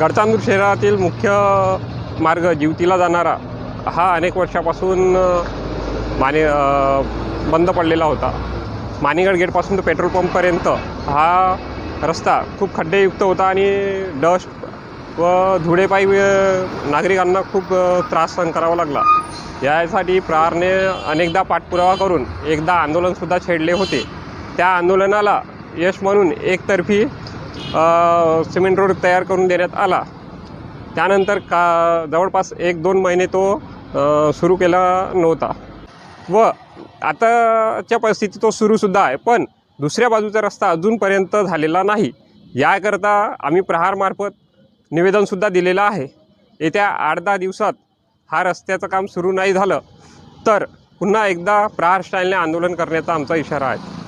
गडचांदूर शहरातील मुख्य मार्ग जीवतीला जाणारा हा अनेक वर्षापासून माने बंद पडलेला होता. मानेगड गेटपासून तर पेट्रोल पंपपर्यंत हा रस्ता खूप खड्डेयुक्त होता आणि डस्ट व धुळेपायी नागरिकांना खूप त्रास सहन करावा लागला. यासाठी प्रहारने अनेकदा पाठपुरावा करून एकदा आंदोलनसुद्धा छेडले होते. त्या आंदोलनाला यश म्हणून एकतर्फी सिमेंट रोड तयार करून देण्यात आला. त्यानंतर का जवळपास एक दोन महिने तो सुरू केला नव्हता. व आताच्या परिस्थितीत तो सुरूसुद्धा आहे पण दुसऱ्या बाजूचा रस्ता अजूनपर्यंत झालेला नाही. याकरता आम्ही प्रहारमार्फत निवेदनसुद्धा दिलेलं आहे. येत्या आठ दहा दिवसात हा रस्त्याचं काम सुरू नाही झालं तर पुन्हा एकदा प्रहार स्टाईलने आंदोलन करण्याचा आमचा इशारा आहे.